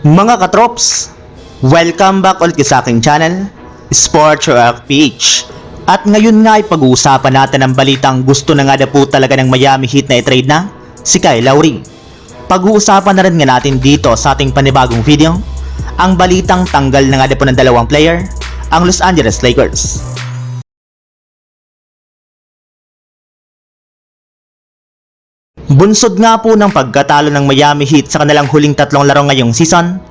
Mga katrops, welcome back ulit sa aking channel, Sports Rock PH. At ngayon nga ay pag-uusapan natin ang balitang gusto na nga na po talaga ng Miami Heat na i-trade na, si Kyle Lowry. Pag-uusapan na rin nga natin dito sa ating panibagong video, ang balitang tanggal na nga na po ng dalawang player, ang Los Angeles Lakers. Bunsod nga po ng pagkatalo ng Miami Heat sa kanilang huling tatlong laro ngayong season,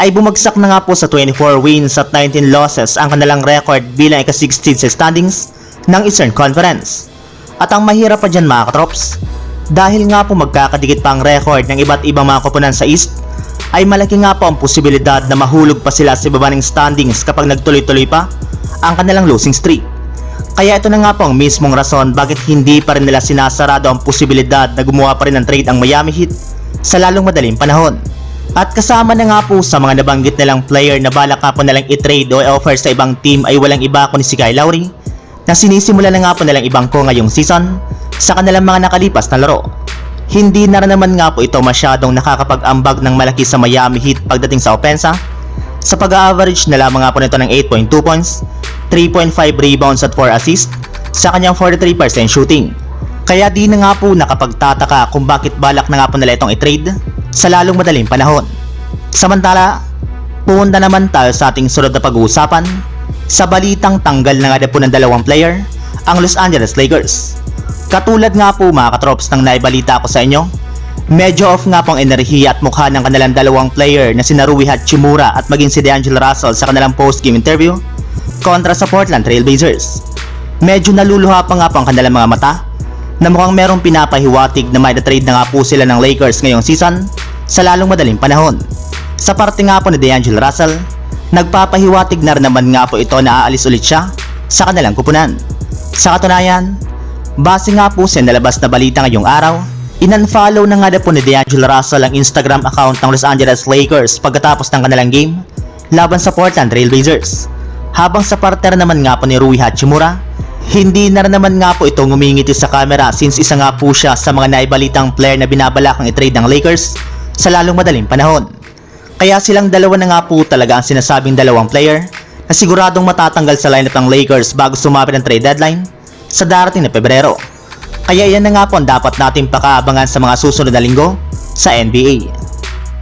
ay bumagsak na nga po sa 24 wins at 19 losses ang kanilang record bilang ika-16 sa standings ng Eastern Conference. At ang mahirap pa dyan mga katrops, dahil nga po magkakadikit pa ang record ng iba't ibang mga koponan sa East, ay malaki nga po ang posibilidad na mahulog pa sila sa ibaba ng standings kapag nagtuloy-tuloy pa ang kanilang losing streak. Kaya ito na nga po ang mismong rason bakit hindi pa rin nila sinasarado ang posibilidad na gumawa pa rin ng trade ang Miami Heat sa lalong madaling panahon. At kasama na nga po sa mga nabanggit nilang player na balak po nilang i-trade o i-offer sa ibang team ay walang iba kundi si Kyle Lowry na sinisimula na nga po nilang ibang ko ngayong season sa kanilang mga nakalipas na laro. Hindi na naman nga po ito masyadong nakakapag-ambag ng malaki sa Miami Heat pagdating sa opensa sa pag-average na lamang po nito ng 8.2 points, 3.5 rebounds at 4 assists sa kanyang 43% shooting. Kaya di na nga po nakapagtataka kung bakit balak na nga po nila itong i-trade sa lalong madaling panahon. Samantala, punta naman tayo sa ating sunod na pag-uusapan sa balitang tanggal na nga po ng dalawang player, ang Los Angeles Lakers. Katulad nga po mga katrops ng naibalita ko sa inyo, medyo off nga po ang enerhiya at mukha ng kanilang dalawang player na si Narui Hachimura at maging si D'Angelo Russell sa kanilang post-game interview kontra sa Portland Trail Blazers. Medyo naluluha pa nga po ang kanilang mga mata na mukhang merong pinapahiwatig na may trade na nga po sila ng Lakers ngayong season sa lalong madaling panahon. Sa parte nga po ni D'Angelo Russell, nagpapahiwatig na rin naman nga po ito na aalis ulit siya sa kanilang kupunan. Sa katunayan, base nga po sa nalabas na balita ngayong araw, inunfollow na nga na po ni D'Angelo Russell ang Instagram account ng Los Angeles Lakers pagkatapos ng kanilang game laban sa Portland Trail Blazers. Habang sa partner naman nga po ni Rui Hachimura, hindi na naman nga po itong ngumingiti sa camera since isa nga po siya sa mga naibalitang player na binabalakang i-trade ng Lakers sa lalong madaling panahon. Kaya silang dalawa na nga po talaga ang sinasabing dalawang player na siguradong matatanggal sa lineup ng Lakers bago sumapit ang trade deadline sa darating na Pebrero. Kaya yan na nga po ang dapat nating pakaabangan sa mga susunod na linggo sa NBA.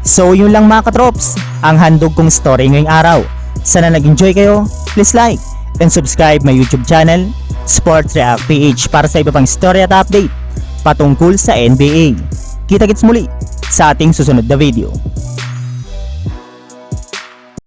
So yun lang mga katrops, ang handog kong story ngayong araw. Sana nag-enjoy kayo, please like and subscribe my YouTube channel, Sports React PH para sa iba pang story at update patungkol sa NBA. Kita-kits muli sa ating susunod na video.